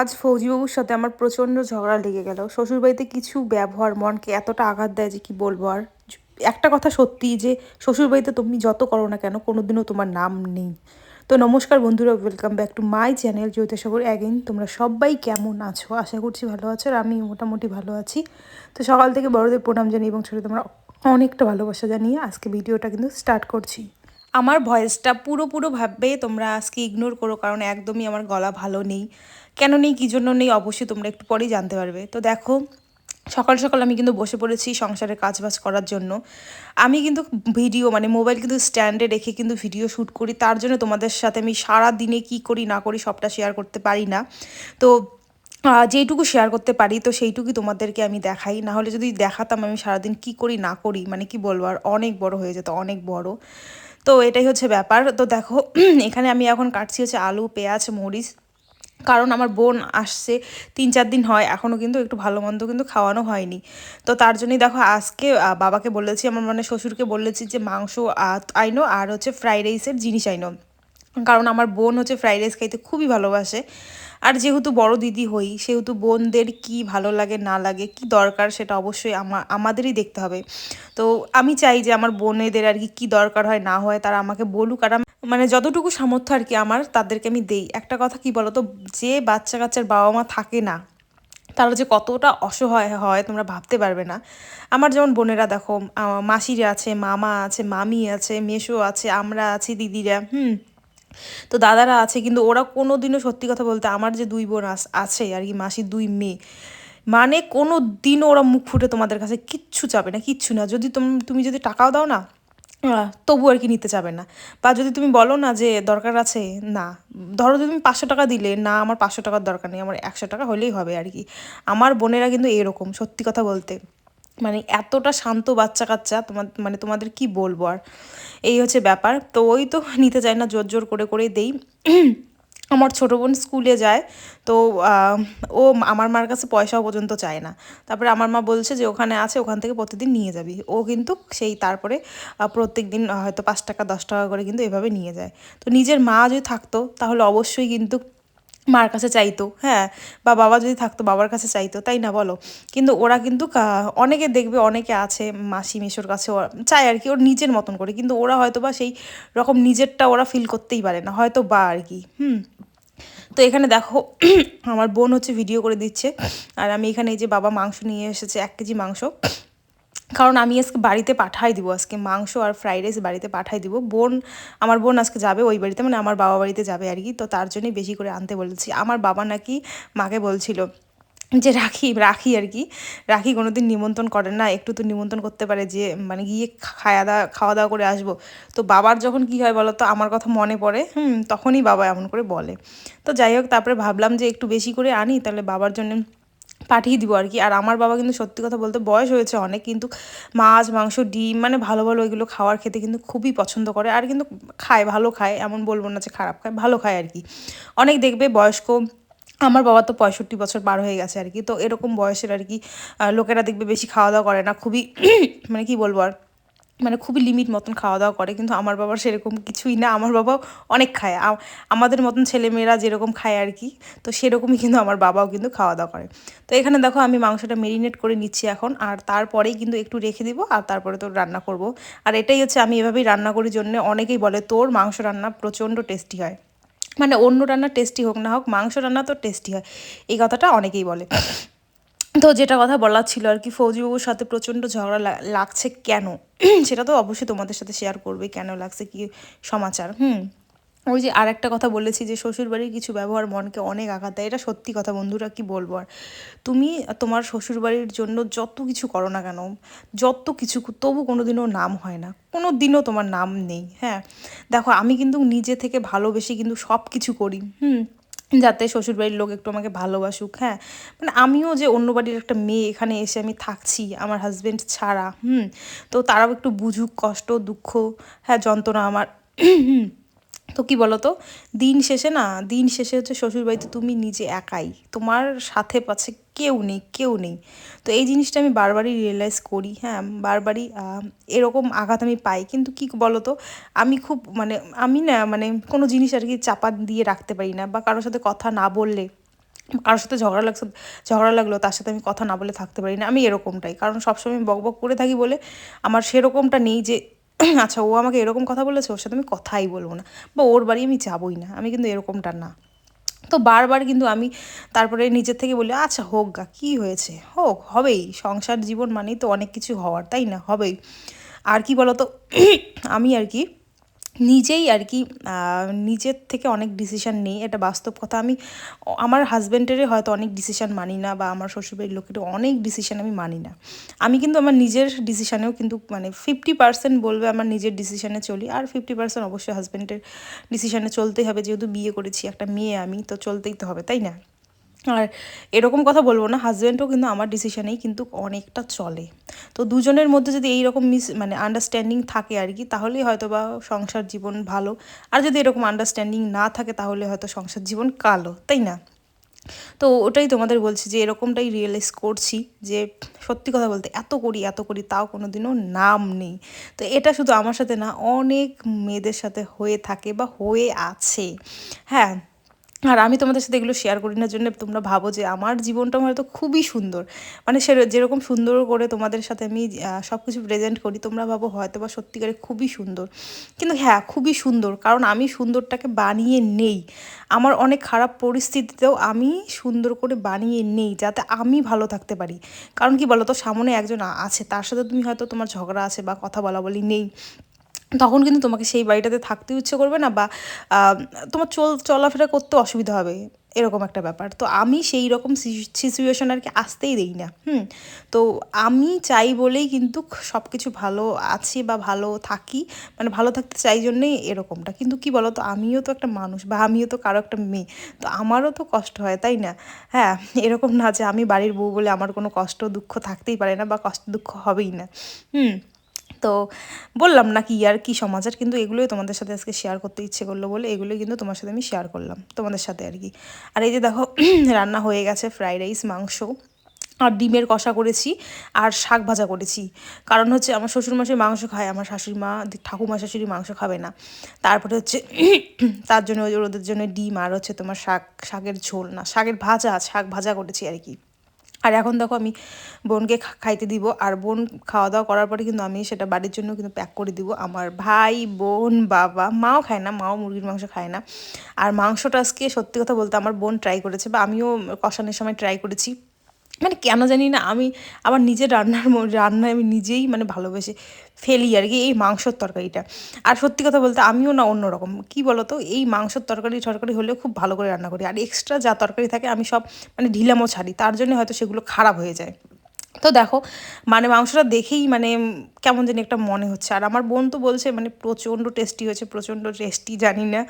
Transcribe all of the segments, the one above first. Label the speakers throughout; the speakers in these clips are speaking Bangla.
Speaker 1: আজ ফৌজিবাবুর সাথে আমার প্রচণ্ড ঝগড়া লেগে গেল। শ্বশুরবাড়িতে কিছু ব্যবহার মনকে এতটা আঘাত দেয় যে কি বলব আর? একটা কথা সত্যি যে, শ্বশুরবাড়িতে তুমি যত করো না কেন, কোনোদিনও তোমার নাম নেই। তো নমস্কার বন্ধুরা welcome back to my channel Jyotisagar again তোমরা সবাই কেমন আছো? আশা করছি ভালো আছো আর আমি মোটামুটি ভালো আছি। তো সকাল থেকে বড়দের প্রণাম জানি এবং ছোটো তোমরা অনেকটা ভালোবাসা জানিয়ে আজকে ভিডিওটা কিন্তু স্টার্ট করছি। আমার ভয়েসটা পুরো পুরো ভাববে তোমরা আজকে ইগনোর করো কারণ একদমই আমার গলা ভালো নেই। কেন নেই, কী জন্য নেই, অবশ্যই তোমরা একটু পরেই জানতে পারবে। তো দেখো, সকাল সকাল আমি কিন্তু বসে পড়েছি সংসারের কাজবাজ করার জন্য। আমি কিন্তু ভিডিও মানে মোবাইল কিন্তু স্ট্যান্ডে রেখে কিন্তু ভিডিও শ্যুট করি। তার জন্য তোমাদের সাথে আমি সারা দিনে কী করি, না করি সবটা শেয়ার করতে পারি না। তো যেইটুকু শেয়ার করতে পারি, তো সেইটুকুই তোমাদেরকে আমি দেখাই। না হলে যদি দেখাতাম আমি সারাদিন কি করি, না করি মানে কি বলব, আর অনেক বড় হয়ে যেত, অনেক বড়। তো এটাই হচ্ছে ব্যাপার। তো দেখো, এখানে আমি এখন কাটছি হচ্ছে আলু, পেঁয়াজ, মরিচ। কারণ আমার বোন আসছে, তিন চার দিন হয় এখনও কিন্তু একটু ভালো মন্দ কিন্তু খাওয়ানো হয়নি। তো তার জন্যই দেখো আজকে বাবাকে বলেছি, আমার মানে শ্বশুরকে বলেছি যে মাংস আইনো আর হচ্ছে ফ্রাইড রাইসের জিনিস আইনো। কারণ আমার বোন হচ্ছে ফ্রাইড রাইস খাইতে খুবই ভালোবাসে। আর যেহেতু বড় দিদি হই, সেহেতু বোনদের কি ভালো লাগে, না লাগে, কি দরকার সেটা অবশ্যই আমাদেরই দেখতে হবে। তো আমি চাই যে আমার বোনেদের আর কি, কী দরকার হয়, না হয়, তারা আমাকে বলুক আর মানে যতটুকু সামর্থ্য আর কি আমার, তাদেরকে আমি দেই। একটা কথা কি বলো তো যে বাচ্চা কাচ্চার বাবা মা থাকে না, তারা যে কতটা অসহায় হয় তোমরা ভাবতে পারবে না। আমার যেমন বোনেরা দেখো মাসিরা আছে, মামা আছে, মামি আছে মেশো আছে, আমরা আছি, দিদিরা, হুম। তো দাদারা আছে, কিন্তু ওরা কোনো দিনও সত্যি কথা বলতে আমার যে দুই বোন আছে আর কি, মাসির দুই মেয়ে মানে কোনো দিনও ওরা মুখ ফুটে তোমাদের কাছে কিচ্ছু চাবে না, কিচ্ছু না। যদি তুমি যদি টাকাও দাও না তবু আর কি নিতে চাবে না। বা যদি তুমি বলো না যে দরকার আছে, না। ধরো যদি তুমি পাঁচশো টাকা দিলে, না, আমার পাঁচশো টাকার দরকার নেই, আমার একশো টাকা হলেই হবে আর কি। আমার বোনেরা কিন্তু এরকম, সত্যি কথা বলতে। মানে এতটা শান্ত বাচ্চা কাচ্চা তোমার মানে তোমাদের কি বলব আর? এই হচ্ছে ব্যাপার। তো ওই তো নিতে চায় না, জোর জোর করে করে দেই। আমার ছোটো বোন স্কুলে যায়, তো ও আমার মার কাছে পয়সাও পর্যন্ত চায় না। তারপরে আমার মা বলছে যে, ওখানে আছে, ওখান থেকে প্রতিদিন নিয়ে যাবি। ও কিন্তু সেই তারপরে প্রত্যেক দিন হয়তো পাঁচ টাকা, দশ টাকা করে কিন্তু এভাবে নিয়ে যায়। তো নিজের মা যদি থাকতো, তাহলে অবশ্যই কিন্তু মার কাছে চাইতো হ্যাঁ বা বাবা যদি থাকতো, বাবার কাছে চাইতো, তাই না বলো? কিন্তু ওরা কিন্তু অনেকে দেখবে, অনেকে আছে, মাসি, মেশোর কাছে চায় আর কি, ওর নিজের মতন করে। কিন্তু ওরা হয়তো বা সেই রকম নিজেরটা ওরা ফিল করতেই পারে না হয়তো বা আর কি, হুম? তো এখানে দেখো, আমার বোন হচ্ছে ভিডিও করে দিচ্ছে। আর আমি এখানে এই যে বাবা মাংস নিয়ে এসেছে, এক কেজি মাংস। কারণ আমি আজকে বাড়িতে পাঠাই দিব, আজকে মাংস আর ফ্রাইড রাইস বাড়িতে পাঠাই দিব। বোন, আমার বোন আজকে যাবে ওই বাড়িতে মানে আমার বাবা বাড়িতে যাবে আর কি। তো তার জন্যই বেশি করে আনতে বলেছি। আমার বাবা নাকি মাকে বলছিল যে, রাখি রাখি আর কি। রাখি কোনো দিন নিমন্ত্রণ করে না। একটু তো নিমন্ত্রণ করতে পারে যে মানে গিয়ে খাওয়া দাওয়া খাওয়া দাওয়া করে আসব। তো বাবার যখন কি হয় বলো তো আমার কথা মনে পড়ে, হুম, তখনই বাবা এমন করে বলে। তো যাই হোক, তারপরে ভাবলাম যে, একটু বেশি করে আনি, তাহলে বাবার জন্য পাঠিয়ে দিব আর কি। আর আমার বাবা কিন্তু সত্যি কথা বলতে বয়স হয়েছে অনেক, কিন্তু মাছ, মাংস, ডিম মানে ভালো ভালো ওইগুলো খাওয়ার খেতে কিন্তু খুবই পছন্দ করে আর কিন্তু খায়, ভালো খায়, এমন বলব না যে খারাপ খায়, ভালো খায় আর কি। অনেক দেখবে বয়স্ক, আমার বাবা তো পঁয়ষট্টি বছর পার হয়ে গেছে আর কি, তো এরকম বয়সের আর কি লোকেরা দেখবে বেশি খাওয়া দাওয়া করে না, খুবই মানে কি বলব আর মানে খুবই লিমিট মতন খাওয়া দাওয়া করে, কিন্তু আমার বাবার সেরকম কিছুই না। আমার বাবাও অনেক খায়। আমাদের মতন ছেলেমেয়েরা যেরকম খায় আর কি তো সেরকমই কিন্তু আমার বাবাও কিন্তু খাওয়া দাওয়া করে। তো এখানে দেখো আমি মাংসটা মেরিনেট করে নিচ্ছি এখন, আর তারপরেই কিন্তু একটু রেখে দিব, আর তারপরে তোর রান্না করব। আর এটাই হচ্ছে আমি এভাবেই রান্না করি, জন্য অনেকেই বলে তোর মাংস রান্না প্রচণ্ড টেস্টি হয়। মানে অন্য রান্না টেস্টি হোক না হোক, মাংস রান্না তো টেস্টি হয়। এই কথাটা অনেকেই বলে। তো যেটা কথা বলার ছিল আর কি, ফৌজিবাবুর সাথে প্রচণ্ড ঝগড়া লাগছে কেন? সেটা তো অবশ্যই তোমাদের সাথে শেয়ার করবে, কেন লাগছে কি সমাচার, হুম? ওই যে আর একটা কথা বলেছি যে শ্বশুরবাড়ির কিছু ব্যবহার মনকে অনেক আঘাত দেয়, এটা সত্যি কথা বন্ধুরা, কি বলব আর? তুমি তোমার শ্বশুরবাড়ির জন্য যত কিছু করো না কেন, যত কিছু তবু কোনো দিনও নাম হয় না কোনো দিনও তোমার নাম নেই হ্যাঁ? দেখো আমি কিন্তু নিজে থেকে ভালোবেসে কিন্তু সব কিছু করি, হুম? যাতে শ্বশুরবাড়ির লোক একটু আমাকে ভালোবাসুক হ্যাঁ। মানে আমিও যে অন্য বাড়ির একটা মেয়ে এখানে এসে আমি থাকছি, আমার হাজব্যান্ড ছাড়া, হুম। তো তারাও একটু বুঝুক কষ্ট, দুঃখ হ্যাঁ যন্ত্রণা আমার। তো কি বলো তো দিন শেষে না, দিন শেষে হচ্ছে শ্বশুরবাড়িতে তুমি নিজে একাই। তোমার সাথে পাচ্ছে কেউ নেই কেউ নেই। তো এই জিনিসটা আমি বারবারই রিয়েলাইজ করি হ্যাঁ বারবারই এরকম আঘাত আমি পাই। কিন্তু কী বলো তো আমি খুব মানে আমি না মানে কোনো জিনিস আর কি চাপা দিয়ে রাখতে পারি না বা কারোর সাথে কথা না বললে, কারোর সাথে ঝগড়া লাগছে, ঝগড়া লাগল, তার সাথে আমি কথা না বলে থাকতে পারি না। আমি এরকমটাই। কারণ সবসময় বক বক করে থাকি বলে আমার সেরকমটা নেই যে আচ্ছা ও আমাকে এরকম কথা বলেছে, ওর সাথে আমি কথাই বলব না বা ওর বাড়ি আমি যাবোই না। আমি কিন্তু এরকমটা না। তো বারবার কিন্তু আমি তারপরে নিজের থেকে বলি আচ্ছা হোক গা, কী হয়েছে? হোক, হবেই। সংসার জীবন মানেই তো অনেক কিছু হওয়ার, তাই না? হবেই। আর কি বলতো? আমি আর কি নিজেই আর কি নিজের থেকে অনেক ডিসিশান নিই, এটা বাস্তব কথা। আমি, আমার হাজব্যান্ডেরই হয়তো অনেক ডিসিশান মানি না বা আমার শ্বশুরবাড়ির লোকের অনেক ডিসিশান আমি মানি না। আমি কিন্তু আমার নিজের ডিসিশানেও কিন্তু মানে ফিফটি পার্সেন্ট বলবে আমার নিজের ডিসিশানে চলি। আর ফিফটি পার্সেন্ট অবশ্যই হাজব্যান্ডের ডিসিশানে চলতেই হবে। যেহেতু বিয়ে করেছি, একটা মেয়ে আমি, তো চলতেই তো হবে, তাই না? আর এরকম কথা বলব না হাজব্যান্ডও কিন্তু আমার ডিসিশনেই কিন্তু অনেকটা চলে। তো দুজনের মধ্যে যদি এই রকম মিস মানে আন্ডারস্ট্যান্ডিং থাকে আর কি, তাহলেই হয়তো বা সংসার জীবন ভালো। আর যদি এরকম আন্ডারস্ট্যান্ডিং না থাকে, তাহলে হয়তো সংসার জীবন কালো, তাই না? তো ওটাই তোমাদের বলছি যে, এরকমটাই রিয়েলাইজ করছি যে, সত্যি কথা বলতে এত করি এত করি, তাও কোনো দিনও নাম নেই। তো এটা শুধু আমার সাথে না, অনেক মেয়েদের সাথে হয়ে থাকে বা হয়ে আছে। হ্যাঁ আর আমি তোমাদের সাথে এগুলো শেয়ার করি না জন্য তোমরা ভাবো যে আমার জীবনটা হয়তো খুবই সুন্দর। মানে সে যেরকম সুন্দর করে তোমাদের সাথে আমি সব কিছু প্রেজেন্ট করি, তোমরা ভাবো হয়তো বা সত্যিকারে খুবই সুন্দর। কিন্তু হ্যাঁ খুবই সুন্দর, কারণ আমি সুন্দরটাকে বানিয়ে নেই। আমার অনেক খারাপ পরিস্থিতিতেও আমি সুন্দর করে বানিয়ে নেই, যাতে আমি ভালো থাকতে পারি। কারণ কি বলো তো সামনে একজন আছে, তার সাথে তুমি হয়তো তোমার ঝগড়া আছে বা কথা বলা বলি নেই। তখন কিন্তু তোমাকে সেই বাড়িটাতে থাকতে ইচ্ছে করবে না বা তোমার চল, চলাফেরা করতে অসুবিধা হবে, এরকম একটা ব্যাপার। তো আমি সেই রকম সিচুয়েশন আর কি আসতেই দিই না, হুম? তো আমি চাই বলেই কিন্তু সব কিছু ভালো আছি বা ভালো থাকি মানে ভালো থাকতে চাই জন্যেই এরকমটা। কিন্তু কি বলো তো আমিও তো একটা মানুষ বা আমিও তো কারও একটা মেয়ে, তো আমারও তো কষ্ট হয়, তাই না? হ্যাঁ এরকম না যে আমি বাড়ির বউ বলে আমার কোনো কষ্ট দুঃখ থাকতেই পারে না বা কষ্ট দুঃখ হবেই না, হুম? তো বললাম না কি আর কি সমাচার, কিন্তু এগুলোই তোমাদের সাথে আজকে শেয়ার করতে ইচ্ছে করল বলে এগুলোই কিন্তু তোমার সাথে আমি শেয়ার করলাম, তোমাদের সাথে আর কি। আর এই যে দেখো, রান্না হয়ে গেছে ফ্রাইড রাইস মাংস, আর ডিমের কষা করেছি, আর শাক ভাজা করেছি। কারণ হচ্ছে আমার শ্বশুরমশাই মাংস খায়, আমার শাশুড়ি মা, ঠাকুমা শাশুড়ি মাংস খাবে না। তারপরে হচ্ছে তার জন্য ওদের জন্য ডিম আর হচ্ছে তোমার শাক, শাকের ঝোল না, শাকের ভাজা, শাক ভাজা করেছি আর কি। আর এখন দেখো আমি বোনকে খাইতে দিব, আর বোন খাওয়া দাওয়া করার পরে কিন্তু আমি সেটা বাড়ির জন্য কিন্তু প্যাক করে দিব। আমার ভাই, বোন, বাবা, মাও খায় না, মাও মুরগির মাংস খায় না। আর মাংসটা আজকে সত্যি কথা বলতে আমার বোন ট্রাই করেছে, বা আমিও কষানোর সময় ট্রাই করেছি। মানে কেন জানি না, আমি আমার নিজের রান্নার রান্নায় আমি নিজেই মানে ভালোবেসে ফেলি আর কি এই মাংসর তরকারিটা। আর সত্যি কথা বলতে আমিও না অন্যরকম। কী বলতো, এই মাংসর তরকারি তরকারি হলেও খুব ভালো করে রান্না করি। আর এক্সট্রা যা তরকারি থাকে আমি সব মানে ঢিলামও ছাড়ি, তার জন্য হয়তো সেগুলো খারাপ হয়ে যায়। তো দেখো মানে মাংসটা দেখেই মানে কেমন যেন একটা মনে হচ্ছে। আর আমার বোন তো বলছে মানে প্রচণ্ড টেস্টি হয়েছে, প্রচণ্ড টেস্টি জানি না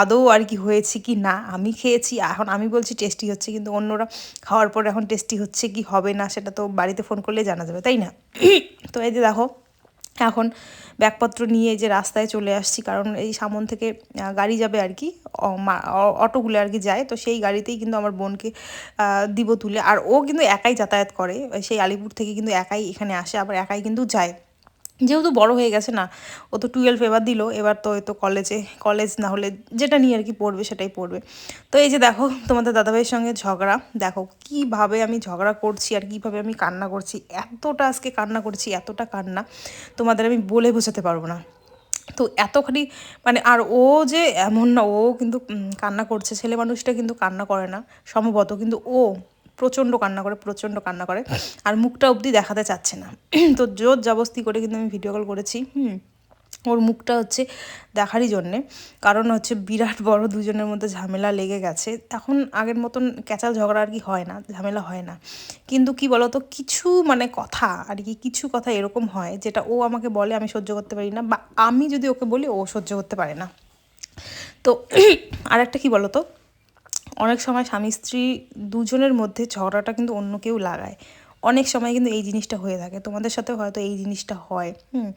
Speaker 1: আদৌ আর কি হয়েছে কি না। আমি খেয়েছি, এখন আমি বলছি টেস্টি হচ্ছে, কিন্তু অন্যরা খাওয়ার পর এখন টেস্টি হচ্ছে কি হবে না, সেটা তো বাড়িতে ফোন করলে জানা যাবে, তাই না? তো এই যে দেখো এখন ব্যাগপত্র নিয়ে যে রাস্তায় চলে আসছি, কারণ এই সামন থেকে গাড়ি যাবে আর কি অটোগুলো আর কি যায়, তো সেই গাড়িতেই কিন্তু আমার বোনকে দিব তুলে। আর ও কিন্তু একাই যাতায়াত করে, সেই আলিপুর থেকে কিন্তু একাই এখানে আসে, আবার একাই কিন্তু যায়। যেহেতু বড় হয়ে গেছে না, ও তো টুয়েলভ এবার দিল, এবার তো তো কলেজে কলেজ না হলে যেটা নিয়ে আর কি পড়বে সেটাই পড়বে। তো এই যে দেখো, তোমাদের দাদাভাইয়ের সঙ্গে ঝগড়া, দেখো কীভাবে আমি ঝগড়া করছি আর কীভাবে আমি কান্না করছি, এতটা আজকে কান্না করছি, এতটা কান্না তোমাদের আমি বলে বোঝাতে পারব না। তো এতখানি মানে আর ও যে এমন না, ও কিন্তু কান্না করছে, ছেলে মানুষটা কিন্তু কান্না করে না, সম্ভবত কিন্তু ও প্রচণ্ড কান্না করে, প্রচণ্ড কান্না করে। আর মুখটা অবধি দেখাতে চাচ্ছে না। তো জোর জবস্তি করে কিন্তু আমি ভিডিও কল করেছি, হুম। ওর মুখটা হচ্ছে দেখারই জন্যে। কারণ হচ্ছে বিরাট বড় দুজনের মধ্যে ঝামেলা লেগে গেছে। এখন আগের মতন ক্যাচাল ঝগড়া আর কি হয় না, ঝামেলা হয় না। কিন্তু কি বলতো, কিছু মানে কথা আর কি, কিছু কথা এরকম হয় যেটা ও আমাকে বলে আমি সহ্য করতে পারি না বা আমি যদি ওকে বলি ও সহ্য করতে পারে না। তো আর আরেকটা কি বলতো অনেক সময় স্বামী স্ত্রী দুজনের মধ্যে ঝগড়াটা কিন্তু অন্য কেউ লাগায়। অনেক সময় কিন্তু এই জিনিসটা হয়ে থাকে। তোমাদের সাথে হয়তো এই জিনিসটা হয়। হুম।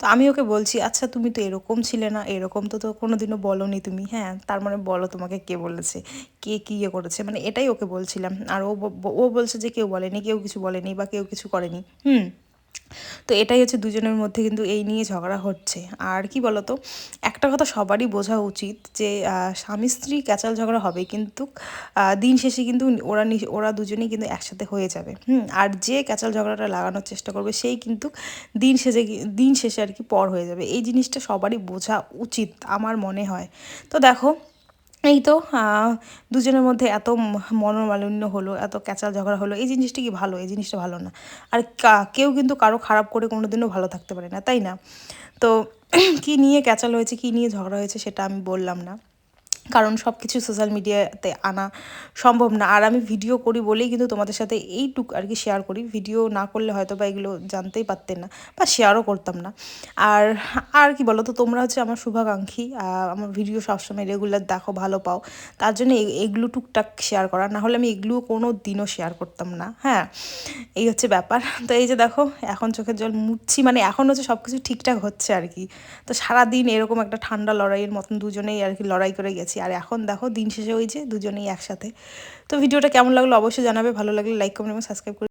Speaker 1: তো আমি ওকে বলছি আচ্ছা তুমি তো এরকম ছিলে না, এরকম তো তো কোনো দিনও বলোনি তুমি। হ্যাঁ তার মানে বলো তোমাকে কে বলেছে, কে কী ইয়ে করেছে। মানে এটাই ওকে বলছিলাম। আর ও ও বলছে যে কেউ বলেনি, কেউ কিছু বলেনি বা কেউ কিছু করেনি। হুম। তো এটাই হচ্ছে দুজনের মধ্যে কিন্তু এই নিয়ে ঝগড়া হচ্ছে। আর কি বলতো, একটা কথা সবারই বোঝা উচিত যে স্বামী স্ত্রী ক্যাচাল ঝগড়া হবে কিন্তু দিন শেষে কিন্তু ওরা ওরা দুজনেই কিন্তু একসাথে হয়ে যাবে। হুম, আর যে ক্যাচাল ঝগড়াটা লাগানোর চেষ্টা করবে, সেই কিন্তু দিন শেষে দিন শেষে আর কি পর হয়ে যাবে। এই জিনিসটা সবারই বোঝা উচিত, আমার মনে হয়। তো দেখো এই তো দুজনের মধ্যে এত মনোমালিন্য হলো, এত ক্যাচাল ঝগড়া হলো, এই জিনিসটা কি ভালো? এই জিনিসটা ভালো না। আর কেউ কিন্তু কারও খারাপ করে কোনোদিনও ভালো থাকতে পারে না, তাই না? তো, কি নিয়ে ক্যাচাল হয়েছে, কি নিয়ে ঝগড়া হয়েছে সেটা আমি বললাম না। কারণ সব কিছু সোশ্যাল মিডিয়াতে আনা সম্ভব না। আর আমি ভিডিও করি বলেই কিন্তু তোমাদের সাথে এইটুক আর কি শেয়ার করি। ভিডিও না করলে হয়তো বা এগুলো জানতেই পারতেন না বা শেয়ারও করতাম না। আর আর কি বলো তো তোমরা হচ্ছে আমার শুভাকাঙ্ক্ষী আমার ভিডিও সবসময় রেগুলার দেখো, ভালো পাও। তার জন্য এগুলো টুকটাক শেয়ার করা। না হলে আমি এগুলো কোনো দিনও শেয়ার করতাম না। হ্যাঁ এই হচ্ছে ব্যাপার। তো এই যে দেখো, এখন চোখের জল মুছছি মানে এখন হচ্ছে সব কিছু ঠিকঠাক হচ্ছে আর কি। তো সারাদিন এরকম একটা ঠান্ডা লড়াইয়ের মতন দুজনেই আর কি লড়াই করে গেছি আর এখন দেখো, দিন শেষে ওই যে দুজনেই একসাথে। তো ভিডিওটা কেমন লাগল অবশ্যই জানাবে। ভালো লাগলে লাইক কমেন্ট এবং সাবস্ক্রাইব করে